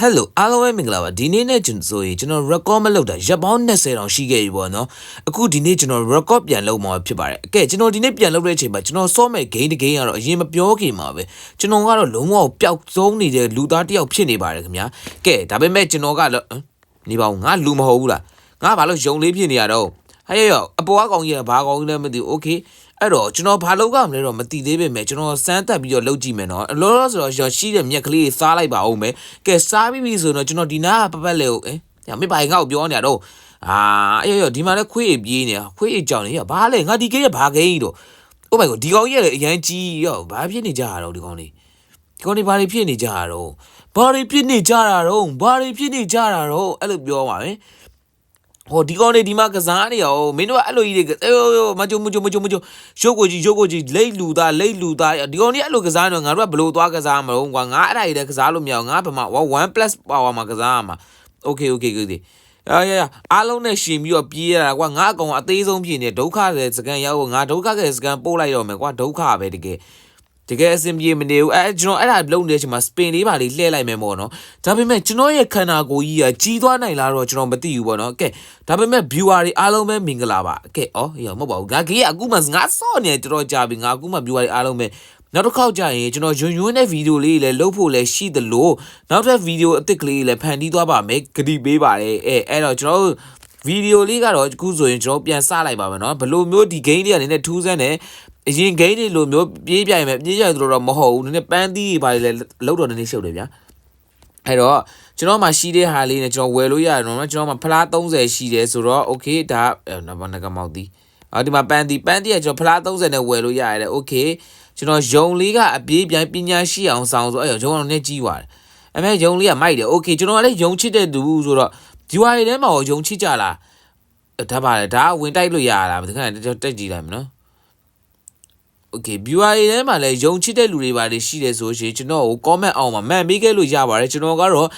ဟယ်လိုအားလုံးပဲမင်္ဂလာပါဒီနေ့နဲ့ကျွန်တော်ဆိုရင်ကျွန်တော် record မလုပ်တာရက်ပေါင်း20တောင်ရှိခဲ့ပြီပေါ့နော်အခုဒီနေ့ကျွန်တော် record ပြန်လုပ်မှာဖြစ်ပါတယ်အကဲကျွန်တော်ဒီနေ့ပြန်လုပ်တဲ့အချိန်မှာကျွန်တော်စောမဲ့ game တစ် game ကတော့အရင်မပြောခင်မှာပဲကျွန်တော်ကတော့လုံးဝပျောက်ဆုံးနေတဲ့လူသားတစ်ယောက်ဖြစ်နေပါတယ်ခင်ဗျာကဲဒါပေမဲ့ကျွန်တော်ကတော့ဟမ်နေပါဦးငါလူမဟုတ်ဘူးလားငါဘာလို့ယုံလေးဖြစ်နေရတော့ဟဲ့ရောအပေါ်ကကောင်ကြီးကဘာကောင်ကြီးလဲမသိဘူး okay အဲ့တော့ကျွန်တော်ဘာလုပ်ရမလဲတော့မသိသေးပေမဲ့ကျွန်တော်စမ်းတက်ပြီးတော့လုပ်ကြည့်မယ်နော်လောလောဆိုတော့ရရှိတဲ့မြက်ကလေးစားလိုက်ပါဦးမယ်ကဲစားပြီးပြီဆိုတော့ကျွန်တော်ဒီနာကပပတ်လေကိုအဲညမေပိုင်ငါ့ကိုပြောနေရတော့အာအေးရောဒီမှာလည်းခွေးပြေးနေတာခွေးကြောင်နေရဘာလဲငါဒီကိရဘာကိန်းတော့ Oh my god ဒီကောင်ကြီးလည်းအရန်ကြီးရောဘာဖြစ်နေကြတာတော့ဒီကောင်လေးဒီကောင်လေးဘာတွေဖြစ်နေကြတာတော့ဘာတွေဖြစ်နေကြတာတော့ဘာတွေဖြစ်နေကြတာတော့အဲ့လိုပြောပါမယ် ဟိုဒီကောင်လေးဒီမှာကစားနေရောမင်းတို့ကအဲ့လိုကြီးတွေအေးမကြုံမကြုံမကြုံမကြုံရုပ်ကိုကြီးရုပ်ကိုကြီးလိတ်လူသားလိတ်လူသားဒီကောင်လေးအဲ့လိုကစားနေတော့ငါတို့ကဘလို့သွားကစားမလို့ကွာငါအဲ့ဒါကြီးလည်းကစားလို့မရအောင်ငါဘာမှ1 power မှာကစားရမှာ okay okay okay အာရရအားလုံးနဲ့ရှင်ပြီးတော့ပြေးရတာကွာငါအကောင်အသေးဆုံးဖြစ်နေဒုက္ခတဲ့စကန်ရောက်ငါဒုက္ခတဲ့စကန်ပို့လိုက်တော့မယ်ကွာဒုက္ခပဲတကယ် တကယ်အဆင်ပြေမနေဘူးအဲကျွန်တော်အဲ့ဒါလုံနေချိန်မှာစပင်လေးပါလေးလှည့်လိုက်မယ်ပေါ့နော်ဒါပေမဲ့ကျွန်တော်ရဲ့ခန္ဓာကိုယ်ကြီးကကြီးသွားနိုင်လားတော့ကျွန်တော်မသိဘူးပေါ့နော်ကဲဒါပေမဲ့ viewer တွေအားလုံးပဲမင်္ဂလာပါကဲဩရောမဟုတ်ပါဘူးငါကြီးကအခုမှငါစော့နေတော်တော်ကြာပြီငါအခုမှ viewer တွေအားလုံးပဲနောက်တစ်ခေါက်ကြာရင်ကျွန်တော်ယွန်းယွန်းတဲ့ဗီဒီယိုလေးလည်းလုပ်ဖို့လည်းရှိသလိုနောက်ထပ်ဗီဒီယိုအသစ်ကလေးလည်းဖန်တီးသွားပါမယ်ဂတိပေးပါတယ်အဲအဲ့တော့ကျွန်တော်တို့ဗီဒီယိုလေးကတော့အခုဆိုရင်ကျွန်တော်ပြန်စလိုက်ပါမယ်နော်ဘယ်လိုမျိုးဒီ game တွေကလည်းနည်းနည်းထူးဆန်းတယ် အရင် game တွေလိုမျိုးပြေးပြိုင်မယ်ပြေးကြတယ်တော့မဟုတ်ဘူးနည်းနည်းပန်းသီးတွေပါလေလောက်တော့နည်းနည်းရှုပ်တယ်ဗျာအဲ့တော့ကျွန်တော်မှရှိတဲ့ဟာလေးနဲ့ကျွန်တော်ဝယ်လို့ရတယ်နော်ကျွန်တော်မှဖလား30ရှိတယ်ဆိုတော့ okay ဒါနဘာနကမောက်တီအော်ဒီမှာပန်းသီးပန်းသီးကကျွန်တော်ဖလား30နဲ့ဝယ်လို့ရတယ် okay ကျွန်တော်ယုံလေးကအပြေးပြိုင်ပညာရှိအောင်ဆောင်ဆိုအဲ့တော့ယုံအောင်နဲ့ကြီးသွားတယ်အမေယုံလေးကမိုက်တယ် okay ကျွန်တော်ကလည်းယုံချစ်တဲ့သူဆိုတော့ UI ထဲမှာယုံချစ်ကြလားဒါပါလေဒါဝင်တိုက်လို့ရတာမတခါတက်ကြည့်လိုက်မနော် Okay viewer ထဲမှာလည်းယုံချစ်တဲ့လူတွေပါလေရှိတယ်ဆိုရှင်ကျွန်တော်ကို comment အောင်မှာမှန်ပေးခဲ့လို့ရပါတယ်ကျွန်တော်ကတော့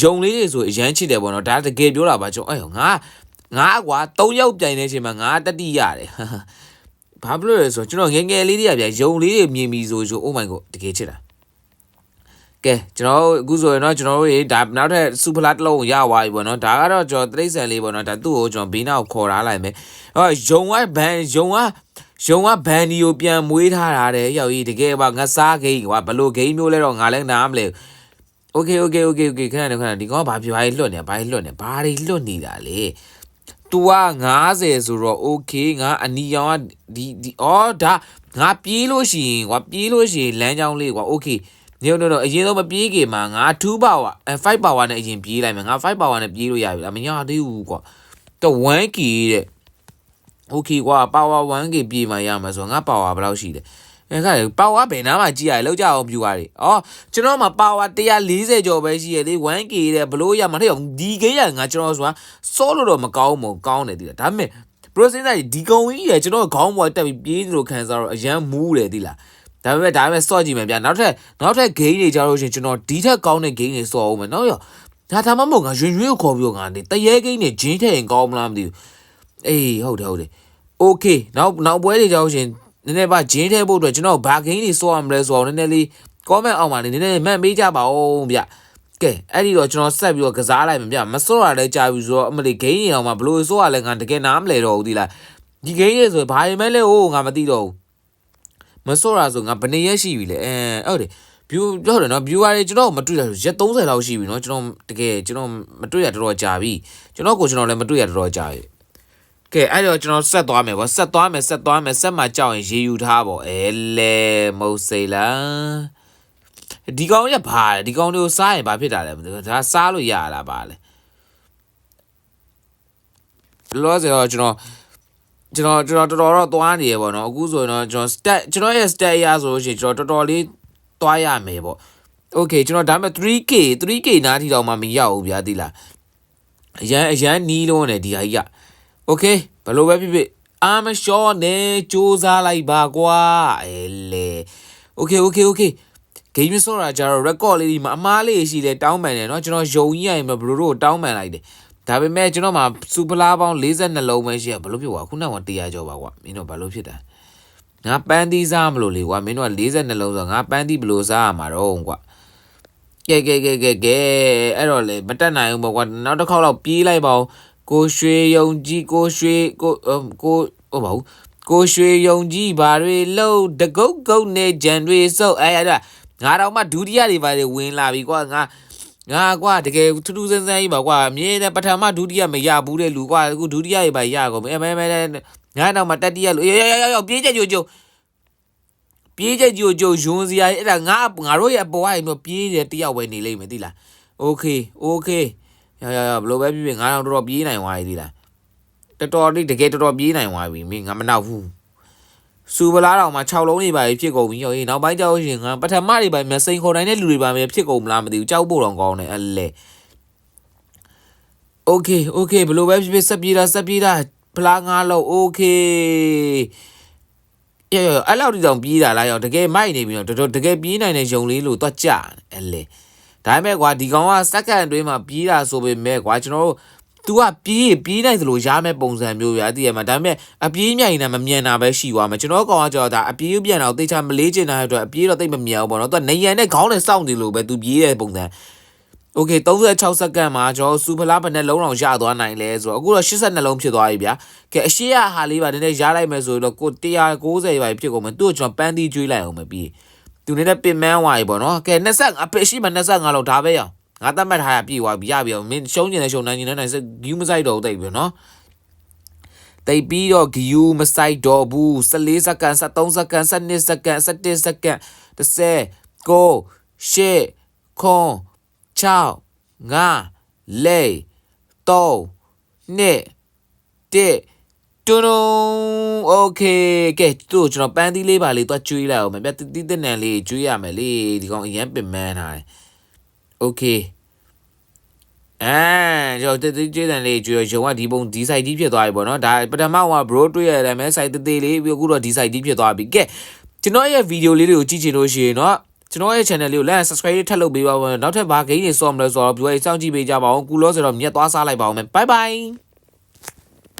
ယုံလေးတွေဆိုအရန်ချစ်တယ်ပေါ့နော်ဒါတကယ်ပြောတာပါကျွန်တော်အဲ့ငါငါကွာ၃ယောက်ပြိုင်တဲ့အချိန်မှာငါတတိရတယ်ဘာဖြစ်လို့လဲဆိုတော့ကျွန်တော်ငယ်ငယ်လေးတွေကဗျယုံလေးတွေမြင်ပြီးဆိုဆို oh my god တကယ်ချစ်တာ ကဲကျွန်တော်အခုဆိုရင်တော့ကျွန်တော်တို့ရေဒါနောက်ထပ်စူပလာတစ်လုံးရသွားပြီပေါ့နော်ဒါကတော့ကျွန်တော်တိရစ္ဆာန်လေးပေါ့နော်ဒါသူ့ကိုကျွန်တော်ဘေးနောက်ခေါ်ထားလိုက်မယ်ဟောယုံကဘန်ယုံကယုံကဘန်ဒီကိုပြန်မွေးထားတာတဲ့ရောက်ကြီးတကယ်ပါငါစားဂိမ်းကွာဘလို့ဂိမ်းမျိုးလဲတော့ငါလည်းနားမလဲ Okay okay okay okay ခဏခဏဒီကောင်ကဘာပြောရဲလွတ်နေဘာလွတ်နေဘာတွေလွတ်နေတာလေ तू က90ဆိုတော့ okay ငါအနီရောင်ကဒီဒီအော်ဒါငါပြေးလို့ရှိရင်ကွာပြေးလို့ရှိရင်လမ်းကြောင်းလေးကွာ okay ညို့တော့အရင်ဆုံးမပြေးခင်မှာငါ2 power 5 power နဲ့အရင်ပြေးလိုက်မယ်ငါ5 power နဲ့ပြေးလို့ရပြီလားမရသေးဘူးကွာတော့ 1k တဲ့ okay ကွာ power 1k ပြေးမှရမှာဆိုငါ power ဘယ်လောက်ရှိလဲအဲခါပါဝါဘယ်နားမှာကြည့်ရတယ်လောက်ကြအောင်ပြူရတယ်။အော်ကျွန်တော်မှာပါဝါ140ကျော်ပဲရှိရလေ 1k တဲ့ဘလို့ရမှာတဲ့ဒီကိန်းရငါကျွန်တော်ဆိုတာစောလို့တော့မကောင်းဘူးကောင်းတယ်ဒီလားဒါပေမဲ့ processor ဒီကုံကြီးရကျွန်တော်ခေါင်းပေါ်တက်ပြီးပြေးနေလို့ခံစားတော့အရန်မူးတယ်ဒီလား ဒါပေမဲ့ဒါပေမဲ့စော့ကြည့်မယ်ဗျာနောက်ထပ်နောက်ထပ် gain တွေကြတော့ရှင်ကျွန်တော်ဒီထက်ကောင်းတဲ့ gain တွေစော့အောင်မယ်နော်ရောဒါဒါမှမဟုတ်ငါရွှင်ရွှင်ကိုခေါ်ပြီးတော့ငါနေတရေ gain နဲ့ဂျင်းထည့်ရင်ကောင်းမလားမသိဘူးအေးဟုတ်တယ်ဟုတ်တယ် okay နောက်နောက်ပွဲတွေကြတော့ရှင်နည်းနည်းပါဂျင်းထဲဖို့အတွက်ကျွန်တော်ဘာဂိမ်းတွေစောရမလဲဆိုတော့နည်းနည်းလေး comment အောက်မှာနည်းနည်းမှတ်ပေးကြပါဦးဗျကဲအဲ့ဒီတော့ကျွန်တော်ဆက်ပြီးတော့ကစားလိုက်မယ်ဗျမစောရလဲကြာပြီဆိုတော့အမလီဂိမ်းတွေအောင်မှာဘလို့စောရလဲငါတကယ်နားမလဲတော့ဘူးဒီလားဒီဂိမ်းတွေဆိုဘာရင်မဲလဲဟိုငါမသိတော့ဘူး မစောရဆိုငါဘယ်နှစ်ရက်ရှိပြီလဲအဲဟုတ်တယ် view ပြောတယ်နော် viewer တွေကျွန်တော်မတွေ့ရရက်30လောက်ရှိပြီနော်ကျွန်တော်တကယ်ကျွန်တော်မတွေ့ရတော်တော်ကြာပြီကျွန်တော်ကိုကျွန်တော်လည်းမတွေ့ရတော်တော်ကြာပြီကဲအဲ့တော့ကျွန်တော်ဆက်သွားမယ်ဗောဆက်သွားမယ်ဆက်သွားမယ်ဆက်မှကြောက်ရင်ရေယူထားဗောအဲလေမုတ်စိလားဒီကောင်ရဘာလဲဒီကောင်တွေကိုစားရင်ဘာဖြစ်တာလဲမသိဘူးဒါစားလို့ရတာပါလဲလောဆယ်တော့ကျွန်တော် ကျွန်တော်ကျွန်တော်တော်တော်တော့သွားနေရပေါ့နော်အခုဆိုရင်တော့ကျွန်တော် stat ကျွန်တော်ရဲ့ stat ရဆိုလို့ရှိရင်ကျွန်တော်တော်တော်လေးသွားရမယ်ပေါ့ okay ကျွန်တော်ဒါပေမဲ့ 3k 3k နားထီတော့မှမရောက်ဘူးဗျာသိလားအရန်အရန်နီးလုံးနဲ့ဒီဟာကြီးက okay ဘယ်လိုပဲဖြစ်ဖြစ်အာမလျှော့နဲ့စူးစားလိုက်ပါကွာအဲလေ okay okay okay game ဆိုတာကြတော့ record လေးဒီမှာအမားလေးရှိလဲတောင်းပန်တယ်เนาะကျွန်တော်ယုံကြီးရရင်ဘယ်လိုတို့တောင်းပန်လိုက်တယ် ဒါပေမဲ့ကျွန်တော်မှာစူပလာပေါင်း42လုံးပဲရှိရဘယ်လိုဖြစ်သွားခုနက100ကျော်ပါကွာမင်းတို့ဘာလို့ဖြစ်တာငါပန်းသီးစားမလို့လေကွာမင်းတို့က42လုံးဆိုငါပန်းသီးဘလို့စားရမှာတော့ကွာကဲကဲကဲကဲကဲအဲ့တော့လေမတက်နိုင်ဘူးပေါ့ကွာနောက်တစ်ခေါက်တော့ပြေးလိုက်ပါဦးကိုရွှေယုံကြည်ကိုရွှေကိုအမ်ကိုဟုတ်ပါဘူးကိုရွှေယုံကြည်ဘာတွေလို့တကုတ်ကုတ်နေဂျန်တွေစုပ်အဲ့အဲ့ဒါငါတော့မှဒုတိယတွေပါလေဝင်လာပြီကွာငါ ငါကွာတကယ်ထူးထူးဆန်းဆန်းကြီးပါကွာအမြဲတမ်းပထမဒုတိယမရဘူးတဲ့လူကွာအခုဒုတိယတွေပါရကုန်ပြီအဲမဲမဲငါတော့မှတတိယလူရရရရပြေးကြကြိုကြို ပြေးချက်ကြိုကြိုယွန်းစရာအဲ့ဒါငါငါတို့ရဲ့အပေါ်ကနေတော့ပြေးတယ်တယောက်ပဲနေလိမ့်မယ်သိလားโอเคโอเคရရရဘလို့ပဲဖြစ်ဖြစ်ငါတော့တော်တော်ပြေးနိုင်သွားပြီသိလားတော်တော်လေးတကယ်တော်တော်ပြေးနိုင်သွားပြီမင်းငါမနောက်ဘူး စူဗလားတောင်မှာ6လုံးနေပါဖြစ်ကုန်ပြီဟောရေနောက်ပိုင်းကြောက်ရင်ကပထမတွေပိုင်းမစိန်ခေါ်နိုင်တဲ့လူတွေပါပဲဖြစ်ကုန်မလားမသိဘူးကြောက်ဖို့တော့ကောင်းတယ်အလဲ Okay okay ဘလို့ပဲဖြစ်ဖြစ်ဆက်ပြေးတာဆက်ပြေးတာဖလားငါလုံး Okay ရေအဲ့လောက်ဒီတော့ပြေးတာလားရောတကယ်မိုက်နေပြီတော့တော်တော်တကယ်ပြေးနိုင်တဲ့ယုံလေးလို့သွားကြအလဲဒါပေမဲ့ကွာဒီကောင်ကစက္ကန့်အတွင်းမှာပြေးတာဆိုပေမဲ့ကွာကျွန်တော်တို့ သူကပြေးပြေးလိုက်သလိုရမယ်ပုံစံမျိုးပြအတိရမှာဒါပေမဲ့အပြေးမြိုင်နဲ့မမြန်တာပဲရှိသွားမှာကျွန်တော်ကောင်ကကြော်ဒါအပြေးပြန်တော့တေချာမလေးကျင်တာအတွက်အပြေးတော့တိတ်မမြန်ဘူးပေါ့နော်သူကနေရံနဲ့ခေါင်းနဲ့စောင့်နေလို့ပဲသူပြေးတဲ့ပုံစံ Okay 36စက္ကန့်မှာကျွန်တော်စူဖလားဘယ်နဲ့လုံးအောင်ရသွားနိုင်လဲဆိုတော့အခုတော့80နှလုံးဖြစ်သွားပြီဗျာ။ကဲအရှိရဟာလေးပါနည်းနည်းရလိုက်မယ်ဆိုတော့ကို190ပဲဖြစ်ကုန်မယ်။သူ့ကိုကျွန်တော်ပန်းသီးကျွေးလိုက်အောင်မပြီး။သူနည်းနည်းပင်မန်းဝါရီပေါ့နော်။ကဲ25အပစ်ရှိမှ25လောက်ဒါပဲရအောင်။ ငါတတ်မှတ်ထားရပြီသွားပြီရပြီအောင်မင်းရှုံးကျင်တဲ့ရှုံးနိုင်ကျင်တဲ့နိုင်စဂူးမဆိုင်တော့ဘူးတိတ်ပြီနော်တိတ်ပြီးတော့ဂယူမဆိုင်တော့ဘူး14စက္ကန့်73စက္ကန့်12စက္ကန့်17စက္ကန့်10 9 10ခွန်6 5လေး3နှစ်တစ်တူတူโอเคကဲသူ့ကျွန်တော်ပန်းသီးလေးပါလေးသွားကျွေးလိုက်အောင်မယ်ပြတီးတဲ့နံလေးကျွေးရမယ်လေဒီကောင်အရန်ပင်မန်းထားတယ် okay အဲကျွန်တော်တိတိကျေးဇူးလေးကျွေးရုံကဒီပုံဒီ site ကြီးဖြစ်သွားပြီပေါ့နော်ဒါပထမက bro တွေ့ရတယ်မဲ site တေးသေးလေးပြီးအခုတော့ဒီ site ကြီးဖြစ်သွားပြီကဲကျွန်တော်ရဲ့ video လေးတွေကိုကြည့်ချင်လို့ရှိရင်တော့ကျွန်တော်ရဲ့ channel လေးကို like subscribe ထပ်လုပ်ပေးပါဦးနောက်ထပ်ဘာဂိမ်းတွေစောမလဲဆိုတော့ view စောင့်ကြည့်ပေးကြပါဦးကုလို့ဆိုတော့မြတ်သွားစားလိုက်ပါဦးမယ် bye bye